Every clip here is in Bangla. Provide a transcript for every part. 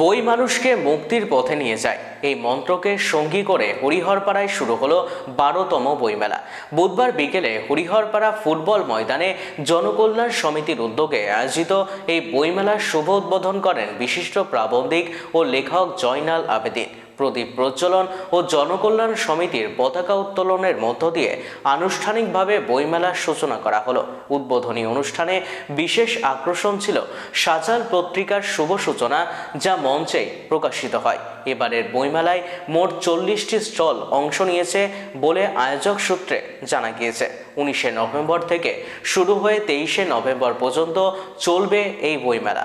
বই মানুষকে মুক্তির পথে নিয়ে যায় এই মন্ত্রকে সঙ্গী করে হরিহরপাড়ায় শুরু হলো বারোতম বইমেলা বুধবার বিকেলে হরিহরপাড়া ফুটবল ময়দানে জনকল্যাণ সমিতির উদ্যোগে আয়োজিত এই বইমেলার শুভ উদ্বোধন করেন বিশিষ্ট প্রাবন্ধিক ও লেখক জয়নাল আবেদিন প্রদীপ প্রজ্বলন ও জনকল্যাণ সমিতির পতাকা উত্তোলনের মধ্য দিয়ে আনুষ্ঠানিকভাবে বইমেলার সূচনা করা হলো উদ্বোধনী অনুষ্ঠানে বিশেষ আকর্ষণ ছিল সাজাল পত্রিকার শুভ সূচনা যা মঞ্চে প্রকাশিত হয় এবারের বইমেলায় মোট চল্লিশটি স্টল অংশ নিয়েছে বলে আয়োজক সূত্রে জানা গিয়েছে উনিশে নভেম্বর থেকে শুরু হয়ে তেইশে নভেম্বর পর্যন্ত চলবে এই বইমেলা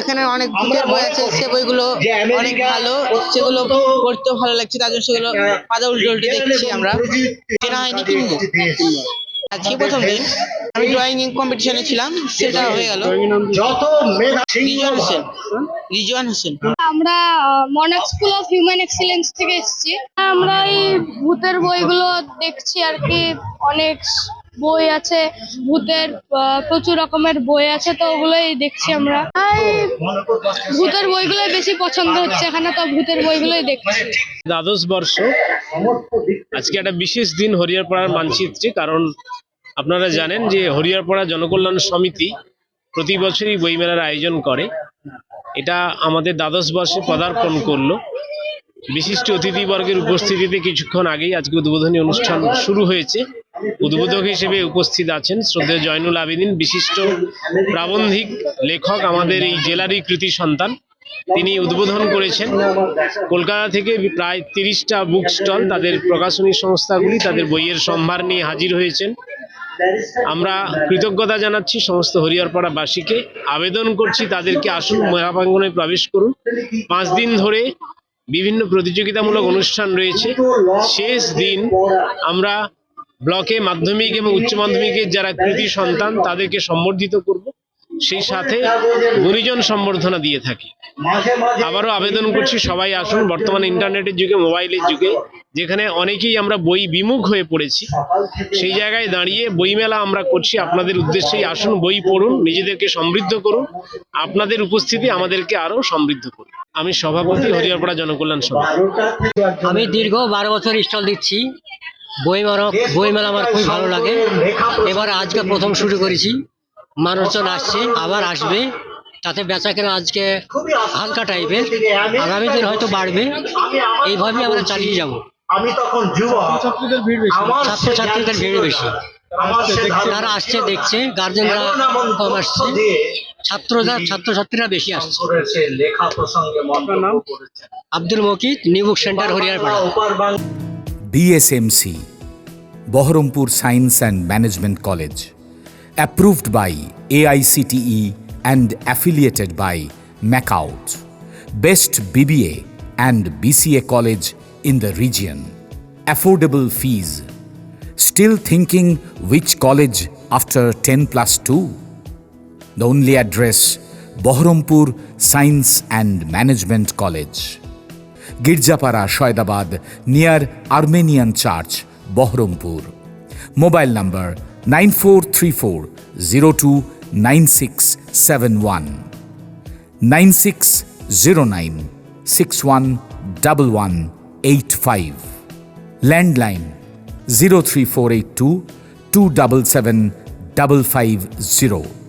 এখানে অনেক ভূতের বই আছে সে বইগুলো অনেক ভালো সেগুলো পড়তে ভালো লাগছে তার জন্য সেগুলো পাতা উল্টে উল্টে দেখছি আমরা কেনা হয়নি কিনবো আজকে প্রথম দিন আমি ড্রয়িং কম্পিটিশনে ছিলাম সেটা হয়ে গেল রিজওয়ান হোসেন রিজওয়ান হোসেন আমরা মনাক স্কুল অফ হিউম্যান এক্সেলেন্স থেকে এসেছি আমরা এই ভূতের বইগুলো দেখছি আর কি অনেক বই আছে ভূতের প্রচুর রকমের বই আছে তো ওগুলোই দেখছি আমরা ভূতের বইগুলোই বেশি পছন্দ হচ্ছে এখানে তো ভূতের বইগুলোই দেখছি দ্বাদশ বর্ষ আজকে একটা বিশেষ দিন হরিয়ারপাড়ার মানচিত্রে কারণ আপনারা জানেন যে হরিয়ারপাড়া জনকল্যাণ সমিতি প্রতি বছরই বইমেলার আয়োজন করে এটা আমাদের দ্বাদশ বর্ষে পদার্পণ করলো বিশিষ্ট অতিথিবর্গের উপস্থিতিতে কিছুক্ষণ আগেই আজকে উদ্বোধনী অনুষ্ঠান শুরু হয়েছে উদ্বোধক হিসেবে উপস্থিত আছেন শ্রদ্ধেয় জয়নুল আবেদিন বিশিষ্ট প্রাবন্ধিক লেখক আমাদের এই জেলারই কৃতি সন্তান তিনি উদ্বোধন করেছেন কলকাতা থেকে প্রায় তিরিশটা বুক স্টল তাদের প্রকাশনী সংস্থাগুলি তাদের বইয়ের সম্ভার নিয়ে হাজির হয়েছেন আমরা কৃতজ্ঞতা জানাচ্ছি সমস্ত হরিহরপাড়াবাসীকে আবেদন করছি তাদেরকে আসুন মহাপাঙ্গনে প্রবেশ করুন পাঁচ দিন ধরে বিভিন্ন প্রতিযোগিতামূলক অনুষ্ঠান রয়েছে শেষ দিন আমরা ব্লকে মাধ্যমিক এবং উচ্চ মাধ্যমিকের যারা কৃতি সন্তান তাদেরকে সম্বর্ধিত করব সেই সাথে গুরিজন সম্বর্ধনা দিয়ে থাকি আবারও আবেদন করছি সবাই আসুন বর্তমানে ইন্টারনেটের যুগে মোবাইলের যুগে যেখানে অনেকেই আমরা বই বিমুখ হয়ে পড়েছি সেই জায়গায় দাঁড়িয়ে বইমেলা আমরা করছি আপনাদের উদ্দেশ্যেই আসুন বই পড়ুন নিজেদেরকে সমৃদ্ধ করুন আপনাদের উপস্থিতি আমাদেরকে আরও সমৃদ্ধ করুন আমি সভাপতি হরিয়ারপাড়া জনকল্যাণ সভা আমি দীর্ঘ বারো বছর স্টল দিচ্ছি বইমেলা বইমেলা আমার খুব ভালো লাগে এবার আজকে প্রথম শুরু করেছি মানুষজন আসছে আবার আসবে তাতে বেচা কেনা আজকে হালকা টাইপের আগামী দিন হয়তো বাড়বে এইভাবে আমরা চালিয়ে যাব ছাত্রছাত্রীদের ভিড় বেশি আচ্ছা, তারা আসছে দেখছে গার্জেনরা কম আসছে ছাত্ররা ছাত্রছাত্রীরা বেশি আসছে Abdul Mokit new book center হরিয়ার BSMC, Baharampur Science and Management College, approved by AICTE and affiliated by Macaut, best BBA and BCA college in the region. Affordable fees. Still thinking which college after 10 plus 2? The only address Baharampur Science and Management College. Girjapara Saidabad near Armenian church Baharampur mobile number nine four three four zero two nine six seven one nine six zero nine six one double one eight five landline zero three four eight two two double seven double five zero